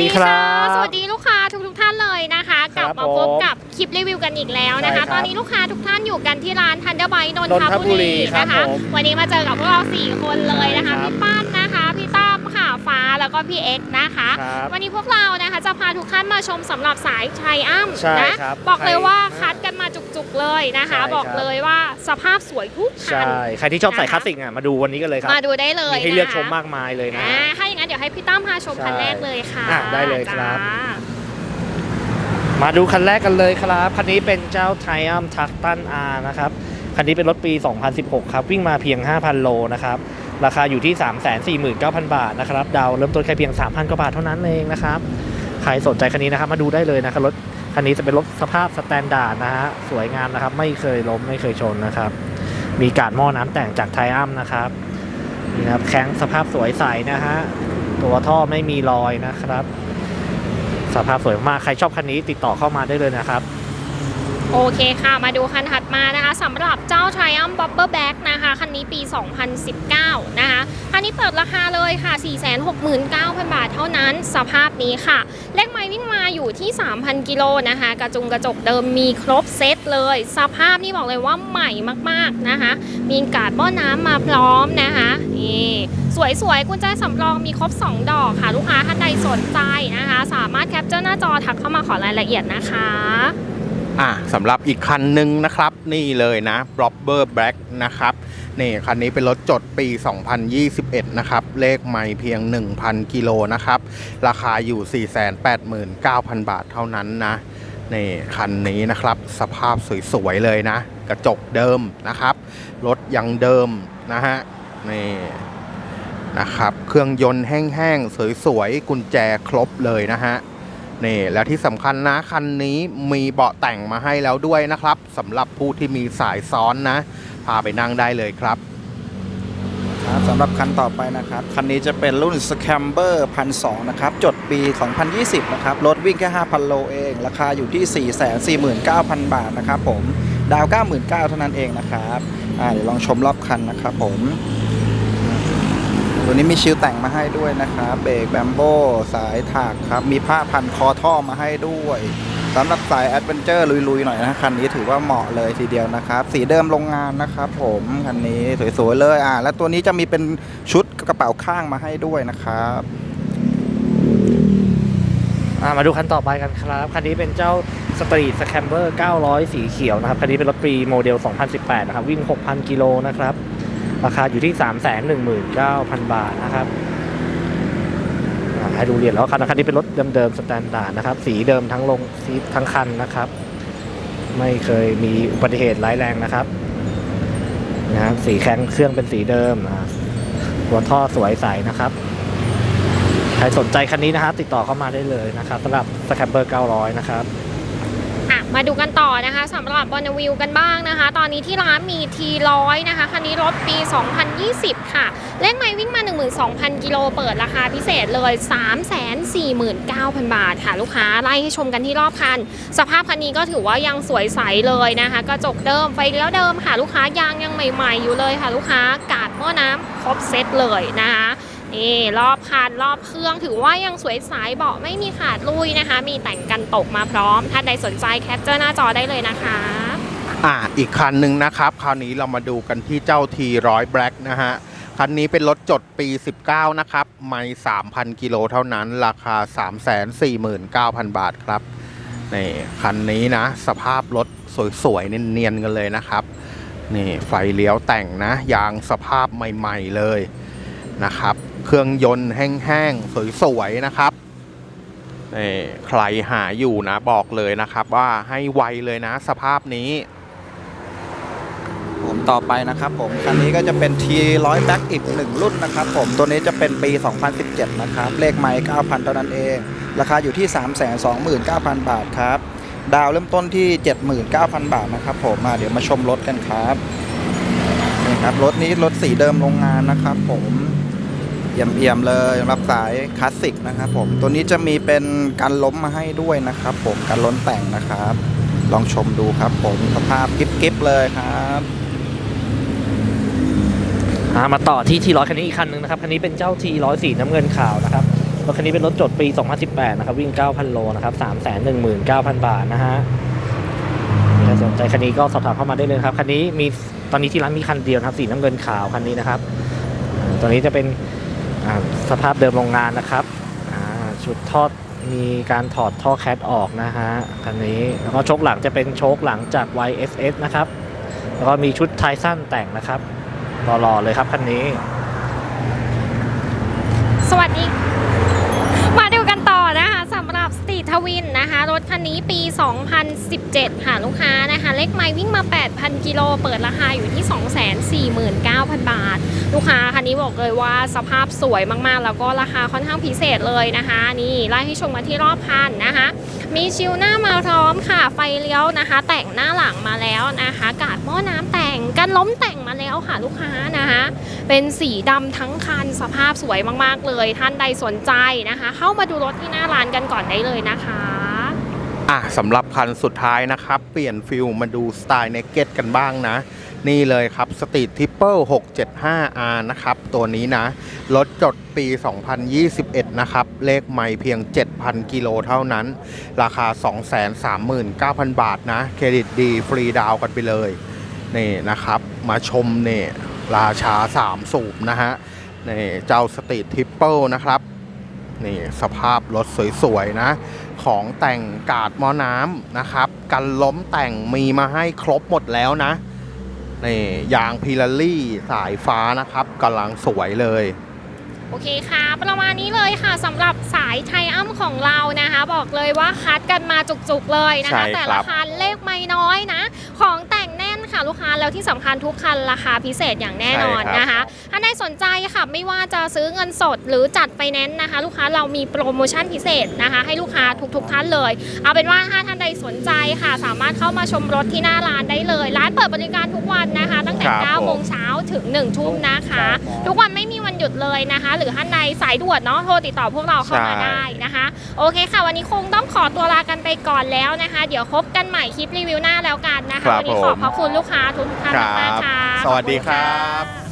ดีครับสวัสดีลูกค้าทุกทุกๆท่านเลยนะคะคกรับลับมาพบผมกับคลิปรีวิวกันอีกแล้วนะใช่ครัคะบตอนนี้ลูกค้าทุกท่านอยู่กันที่ร้านทันเดอร์ไบนนนนททบุบุรีรีครับนะคะผมวันนี้มาเจอกับพวกเราสี่คนเลยนะคะใช่ครับพี่ปั้นนะคะพี่ตั้มค่ะฟ้าแล้วก็พี่เอ็กซ์นะคะครับวันนี้พวกเรานะคะจะพาทุกท่านมาชมสำหรับสายไทยอ้ำใช่นะครับบอกเลยใครว่าคัดกันมาจุกๆ เลยนะคะ ใช่ครับ บอกเลยว่าสภาพสวยทุกคัใช่นใครที่ชอบใส่นะคะคลาสสิกอะมาดูวันนี้กันเลยครับมาดูได้เลยมีให้เลือกนะคะชมมากมายเลยนะ อ่าถ้าอย่างนั้นเดี๋ยวให้พี่ตั้มพาชมใช่คันแรกเลยค่ะอะได้เลยครับ จ้า มาดูคันแรกกันเลยครับ คันนี้เป็นเจ้า t r i u m p h Tucson R นะครับ คันนี้เป็นรถปี 2016 ครับ วิ่งมาเพียง 5,000 โลนะครับ ราคาอยู่ที่ 349,000 บาทนะครับ ดาวน์เริ่มต้นแค่เพียง 3,000 กว่าบาทเท่านั้นเองนะครับ ใครสนใจคันนี้นะครับ มาดูได้เลยนะครับรถ คันนี้จะเป็นรถสภาพสแตนดาร์ดนะฮะสวยงามนะครับ ไม่เคยล้มไม่เคยชนนะครับ มีการหม้อน้ำแต่งจากไทอัมนะครับนี่นะครับแข้งสภาพสวยใสนะฮะตัวท่อไม่มีรอยนะครับ สภาพสวยมากใครชอบคันนี้ติดต่อเข้ามาได้เลยนะครับ โอเคค่ะ มาดูคันถัดมานะคะสำหรับเจ้า Triumph Bobber Back นะคะ คันนี้ปี 2019 นะคะ คันนี้เปิดราคาเลยค่ะ 469,000 บาทเท่านั้น สภาพนี้ค่ะ เลขไม้วิ่งมาอยู่ที่ 3,000 กิโลนะคะ กระจุงกระจกเดิมมีครบเซตเลย สภาพนี่บอกเลยว่าใหม่มากๆนะคะ มีกาดหม้อน้ำมาพร้อมนะคะนี่สวยๆกุญแจสำรองมีครบ 2 ดอกค่ะ ลูกค้าท่านใดสนใจนะคะ สามารถแคปเจอร์หน้าจอทักเข้ามาขอรายละเอียดนะคะ สำหรับอีกคันหนึ่งนะครับ นี่เลยนะ b r o b b e r Black นะครับ นี่คันนี้เป็นรถจดปี 2021 นะครับ เลขไม่เพียง 1,000 กิโลนะครับ ราคาอยู่ 489,000 บาทเท่านั้นนะนี่คันนี้นะครับ สภาพสวยๆเลยนะ กระจกเดิมนะครับ รถยังเดิมนะฮะนี่นะครับ เครื่องยนต์แห้งๆ สวยๆ กุญแจครบเลยนะฮะ นี่และที่สำคัญนะคันนี้มีเบาะแต่งมาให้แล้วด้วยนะครับสำหรับผู้ที่มีสายซ้อนนะ พาไปนั่งได้เลยครับ ครับสำหรับคันต่อไปนะครับ คันนี้จะเป็นรุ่น Scamber 1,200นะครับ จดปี 2020 นะครับ รถวิ่งแค่ 5,000 โลเอง ราคาอยู่ที่ 449,000 บาทนะครับผม ดาว 99,000 เท่านั้นเองนะครับ อ่าเดี๋ยวลองชมรอบคันนะครับผม ตัวนี้มีชิลแต่งมาให้ด้วยนะครับเบรกแบมโบสายถากครับ มีผ้าพันคอท่อมาให้ด้วยสำหรับสายแอดเวนเจอร์ลุย ๆ หน่อยนะคันนี้ถือว่าเหมาะเลยทีเดียวนะครับ สีเดิมโรงงานนะครับผมคันนี้สวย ๆ เลยอ่าและตัวนี้จะมีเป็นชุดกระเป๋าข้างมาให้ด้วยนะครับอ่ามาดูคันต่อไปกันครับ คันนี้เป็นเจ้า Street Scamber 900 สีเขียวนะครับ คันนี้เป็นรถปีโมเดล 2018 นะครับ วิ่ง 6,000 กิโลนะครับ ราคาอยู่ที่ 319,000 บาทนะครับให้ดูเรียญแล้วคันคันนี้เป็นรถเดิมๆสแตนดาร์ดนะครับ สีเดิมทั้งลงสีทั้งคันนะครับ ไม่เคยมีอุบัติเหตุร้ายแรงนะครับนะครับสีแข็งเครื่องเป็นสีเดิมอ่าตัวท่อสวยใสนะครับใครสนใจคันนี้นะครับติดต่อเข้ามาได้เลยนะครับสำหรับสแคมเบอร์900 นะครับ มาดูกันต่อนะคะสำหรับบอนวิวกันบ้างนะคะ ตอนนี้ที่ร้านมี T100 นะคะคันนี้รถปี 2020 ค่ะ เลขไม้วิ่งมา 12,000 กิโลเปิดราคาพิเศษเลย 349,000 บาทค่ะ ลูกค้าไล่ให้ชมกันที่รอบคัน สภาพคันนี้ก็ถือว่ายังสวยใสเลยนะคะกระจกเดิมไฟเลี้ยวเดิมค่ะ ลูกค้ายางยังใหม่ ๆ อยู่เลยค่ะ ลูกค้ากาดหม้อน้ำครบเซตเลยนะคะ นี่รอบคันรอบเครื่องถือว่ายังสวยใสเบาะไม่มีขาดลุยนะคะ มีแต่งกันตกมาพร้อม ถ้าใดสนใจแคปเจอร์หน้าจอได้เลยนะคะอ่าอีกคันหนึ่งนะครับ คราวนี้เรามาดูกันที่เจ้า T100 Black นะฮะ คันนี้เป็นรถจดปี 19 นะครับ ไม่ 3,000 กิโลเท่านั้น ราคา 349,000 บาทครับนี่คันนี้นะ สภาพรถสวยๆ เนียนๆกันเลยนะครับ นี่ไฟเลี้ยวแต่งนะ ยางสภาพใหม่ ๆ เลยนะครับ เครื่องยนต์แห้งๆ สวยๆ นะครับนี่ใครหาอยู่นะบอกเลยนะครับว่าให้ไวเลยนะสภาพนี้ผมต่อไปนะครับผมคันนี้ก็จะเป็น T100 Black อีกหนึ่งรุ่นนะครับผมตัวนี้จะเป็นปี 2017 นะครับ เลขไมค์9,000 เท่านั้นเอง ราคาอยู่ที่ 329,000 บาทครับ ดาวเริ่มต้นที่ 79,000 บาทนะครับผมมาเดี๋ยวมาชมรถกันครับนี่ครับรถนี้รถสีเดิมโรงงานนะครับผม เอี่ยมๆเลยรับสายคลาสสิกนะครับผมตัวนี้จะมีเป็นการล้มมาให้ด้วยนะครับผมการล้นแต่งนะครับ ลองชมดูครับผมสภาพกิ๊บๆเลยครับมาต่อที่ทีร้อยคันนี้อีกคันหนึ่งนะครับคันนี้เป็นเจ้าทีร้อยสีน้ำเงินขาวนะครับรถคันนี้เป็นรถจดปี 2018 นะครับ วิ่ง 9,000 โลนะครับ 319,000 บาทนะฮะถ้าสนใจคันนี้ก็สอบถามเข้ามาได้เลยครับ คันนี้มีตอนนี้ที่ร้านมีคันเดียวนะครับ สีน้ำเงินขาวคันนี้นะครับตัวนี้จะเป็น สภาพเดิมโรงงานนะครับชุดทอดมีการถอดท่อแคทออกนะฮะคันนี้แล้วก็โชคหลังจะเป็นโชคหลังจาก YSS นะครับ แล้วก็มีชุดไทสั้นแต่งนะครับหล่อๆเลยครับคันนี้ สวัสดี วินนะคะ รถคันนี้ปี 2017 ค่ะลูกค้านะคะ เลขไม้วิ่งมา 8,000 กิโล เปิดราคาอยู่ที่ 249,000 บาท ลูกค้าคันนี้บอกเลยว่าสภาพสวยมากๆ แล้วก็ราคาค่อนข้างพิเศษเลยนะคะ นี่ไล่ให้ชมมาที่รอบพันนะคะ มีชิวหน้ามาพร้อมค่ะ ไฟเลี้ยวนะคะ แต่งหน้าหลังมาแล้วนะคะาศหม้อน้ำแต่งกันล้มแต่งมาแล้วค่ะลูกค้านะคะเป็นสีดำทั้งคันสภาพสวยมากๆเลย ท่านใดสนใจนะคะ เข้ามาดูรถที่หน้าร้านกันก่อนได้เลยนะคะ อะสำหรับคันสุดท้ายนะครับ เปลี่ยนฟิลมาดูสไตล์เนเก็ตกันบ้างนะ นี่เลยครับสต e ี t ทิปเปิล 675R นะครับ ตัวนี้นะ รถจดปี 2021 นะครับ เลขไม่เพียง 7,000 กิโลเท่านั้น ราคา 239,000 บาทนะ เครดิตดีฟรีดาวกันไปเลย นี่นะครับ มาชมเนี่ยราชา 3 สูบนะฮะนี่เจ้าสต e ี t ทิปเปิลนะครับ นี่สภาพรถสวยๆนะ ของแต่งกาดหม้อน้ำนะครับ กันล้มแต่งมีมาให้ครบหมดแล้วนะนี่ยางพิลารี่สายฟ้านะครับกำลังสวยเลยโอเคค่ะ ประมาณนี้เลยค่ะสำหรับสายไทอัมของเรานะคะ บอกเลยว่าคัดกันมาจุกๆเลยนะใช่คะครับแต่ละคันเลขไม่น้อยนะ ของแต่ งแน่นค่ะลูกค้าแล้วที่สำคัญทุกคันราคาพิเศษอย่างแน่นอนนะคะ ถ้าได้สนใจค่ะไม่ว่าจะซื้อเงินสดหรือจัดไฟแนนซ์นะคะ ลูกค้าเรามีโปรโมชั่นพิเศษนะคะ ให้ลูกค้าทุกๆท่านเลย เอาเป็นว่าถ้าท่านใดสนใจค่ะ สามารถเข้ามาชมรถที่หน้าร้านได้เลย ร้านเปิดบริการทุกวันนะคะ ตั้งแต่ครับผม9โมงเช้าถึง1ทุ่มนะคะ ทุกวันไม่มีวันหยุดเลยนะคะ หรือท่านใดสายด่วนเนาะโทรติดต่อพวกเราเข้ามาใช่ได้นะคะ โอเคค่ะ วันนี้คงต้องขอตัวลากันไปก่อนแล้วนะคะ เดี๋ยวพบกันใหม่คลิปรีวิวหน้าแล้วกันนะคะครับวันี้ขอบผมพระคุณลูกค้าทุกท่านครัมากบๆค่ะ สวัสดีครัขอบณค่ะ